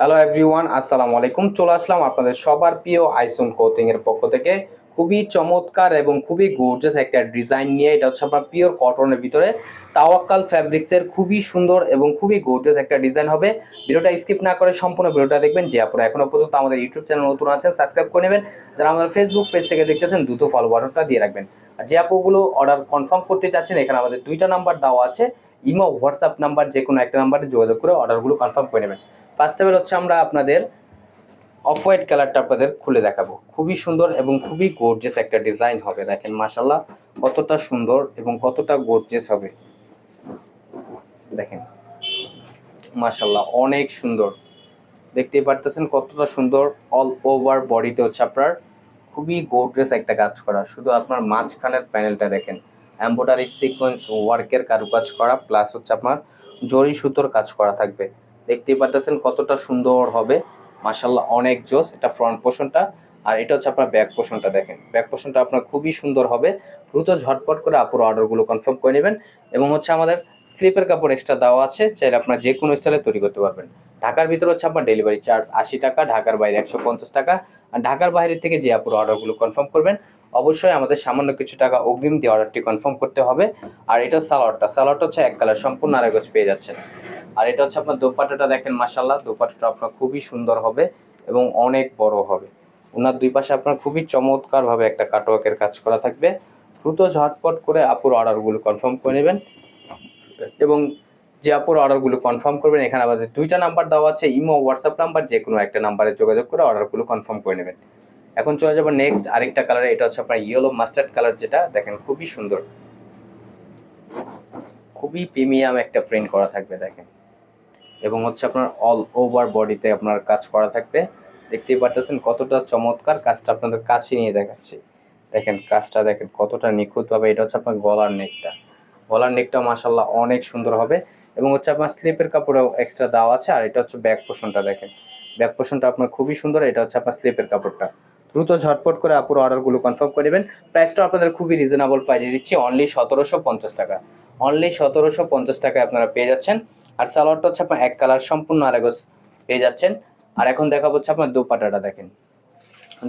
Hello everyone আসসালামু আলাইকুম। চলে আসলাম আপনাদের সবার প্রিয় আইসুন কোচিং এর পক্ষ থেকে। খুবই চমৎকার এবং খুবই গর্জাস একটা ডিজাইন নিয়ে। এটা হচ্ছে আপনার পিওর কটনের ভিতরে। তাওয়াক্কাল ফ্যাব্রিক্সের খুবই সুন্দর এবং খুবই গর্জাস একটা ডিজাইন হবে। ভিডিওটা স্কিপ না করে সম্পূর্ণ ভিডিওটা দেখবেন। যে আপনারা এখনও পর্যন্ত আমাদের ইউটিউব চ্যানেল নতুন আছেন সাবস্ক্রাইব করে নেবেন। যারা আমাদের ফেসবুক পেজ থেকে দেখতেছেন, দ্রুত ফলো বাটনটা দিয়ে রাখবেন। আর যে আপুগুলো অর্ডার কনফার্ম করতে চাচ্ছেন, এখানে আমাদের দুইটা নাম্বার দেওয়া আছে। ইমো হোয়াটসঅ্যাপ নাম্বার যে কোনো একটা নাম্বারে যোগাযোগ করে অর্ডারগুলো কনফার্ম করে নেবেন। ফার্স্ট অফ হচ্ছে আমরা আপনাদের অফ হোয়াইট কালারটা আপনাদের খুলে দেখাবো। খুবই সুন্দর এবং খুবই গোর্জেস একটা ডিজাইন হবে, দেখেন মাসাল্লাহ কতটা সুন্দর এবং কতটা গোর্জেস হবে। দেখেন মাসাল্লাহ অনেক সুন্দর। দেখতেই পারতেছেন কতটা সুন্দর অল ওভার বডিতে হচ্ছে আপনার খুবই গোর্জেস একটা কাজ করা। শুধু আপনার মাঝখানের প্যানেলটা দেখেন এম্বোডারি সিকোয়েন্স ওয়ার্কের কারুকাজ করা প্লাস হচ্ছে আপনার জরি সুতোর কাজ করা থাকবে। দেখতেই পারতেছেন কতটা সুন্দর হবে। মাসাল্লাহ অনেক জোস। এটা ফ্রন্ট পোর্শনটা আর এটা হচ্ছে আপনার ব্যাক পোর্শনটা দেখেন। ব্যাক পোর্শনটা আপনার খুবই সুন্দর হবে। দ্রুত ঝটপট করে আপুর অর্ডারগুলো কনফার্ম করে নেবেন। এবং হচ্ছে আমাদের স্লিপের কাপড় এক্সট্রা দেওয়া আছে। চাইলে আপনার যে কোনো স্টাইলে তৈরি করতে পারবেন। ঢাকার ভিতরে হচ্ছে আপনার ডেলিভারি চার্জ আশি টাকা, ঢাকার বাইরে একশো পঞ্চাশ টাকা। আর ঢাকার বাইরে থেকে যে আপুর অর্ডারগুলো কনফার্ম করবেন, অবশ্যই আমাদের সামান্য কিছু টাকা অগ্রিম দিয়ে অর্ডারটি কনফার্ম করতে হবে। আর এটা সালোয়ারটা। সালোয়ারটা হচ্ছে এক কালার সম্পূর্ণ আড়াইগজ পেয়ে যাচ্ছেন। আর এটা হচ্ছে আপনার দোপাটাটা দেখেন মাসাল্লাহ দোপাটাটা আপনার খুবই সুন্দর হবে এবং অনেক বড় হবে। ওনার দুই পাশে আপনার খুবই চমৎকারভাবে একটা কাটওয়ার্কের কাজ করা থাকবে। দ্রুত ঝটপট করে আপুর অর্ডারগুলো কনফার্ম করে নেবেন এবং যে আপুর অর্ডারগুলো কনফার্ম করবেন, এখানে আমাদের দুইটা নাম্বার দেওয়া আছে, ইমো হোয়াটসঅ্যাপ নাম্বার যে কোনো একটা নাম্বারে যোগাযোগ করে অর্ডারগুলো কনফার্ম করে নেবেন। এখন চলে যাব নেক্সট আরেকটা কালারে এটা হচ্ছে আপনার ইয়েলো মাস্টার্ড কালার যেটা, দেখেন খুবই সুন্দর। খুবই প্রিমিয়াম একটা প্রিন্ট করা থাকবে, দেখেন। এবং হচ্ছে আপনার অল ওভার বডিতে আপনার কাজ করা থাকবে। দেখতেই পারতেছেন কতটা চমৎকার কাজটা আপনাদের কাছে নিয়ে দেখাচ্ছি। দেখেন কাজটা দেখেন কতটা নিখুঁতভাবে এটা হচ্ছে আপনার গলার নেকটা গলার নেকটা মাসাল্লাহ অনেক সুন্দর হবে এবং হচ্ছে আপনার স্লিপের কাপড়েও এক্সট্রা দেওয়া আছে আর এটা হচ্ছে ব্যাক পোষণটা দেখেন। ব্যাক পোষণটা আপনার খুবই সুন্দর, এটা হচ্ছে আপনার স্লিপের কাপড়টা। দ্রুত ঝটপট করে আপুর অর্ডারগুলো কনফার্ম করে নেবেন প্রাইসটা আপনাদের খুবই রিজনেবল প্রাইসে দিচ্ছি অনলি সতেরোশো পঞ্চাশ টাকা। অনলি সতেরোশো পঞ্চাশ টাকায় আপনারা পেয়ে যাচ্ছেন। আর সালোয়ারটা হচ্ছে আপনার এক কালার, সম্পূর্ণ আরেগস পেয়ে যাচ্ছেন। আর এখন দেখা হচ্ছে আপনার দুপাটাটা, দেখেন।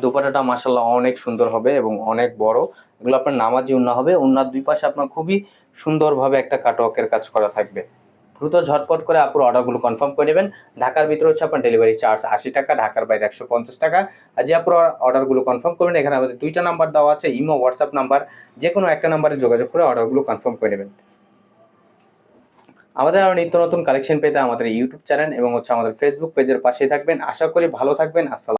দুপাটাটা মাসাল্লাহ অনেক সুন্দর হবে এবং অনেক বড়। এগুলো আপনার নামাজি উন্না হবে। উন্নার দুই পাশে আপনার খুবই সুন্দরভাবে একটা কাটওয়ার্কের কাজ করা থাকবে। দ্রুত ঝটপট করে আপুর অর্ডারগুলো কনফার্ম করে নেবেন। ঢাকার ভিতরে হচ্ছে আপনার ডেলিভারি চার্জ আশি টাকা, ঢাকার বাইরে একশো পঞ্চাশ টাকা। আর যে আপুর অর্ডারগুলো কনফার্ম করবেন, এখানে আমাদের দুইটা নাম্বার দেওয়া আছে, ইমো হোয়াটসঅ্যাপ নাম্বার যে কোনো একটা নাম্বারে যোগাযোগ করে অর্ডারগুলো কনফার্ম করে নেবেন। আমাদের আরও নিত্য নতুন কালেকশন পেতে আমাদের ইউটিউব চ্যানেল এবং হচ্ছে আমাদের ফেসবুক পেজের পাশে থাকবেন। আশা করি ভালো থাকবেন। আসসালাম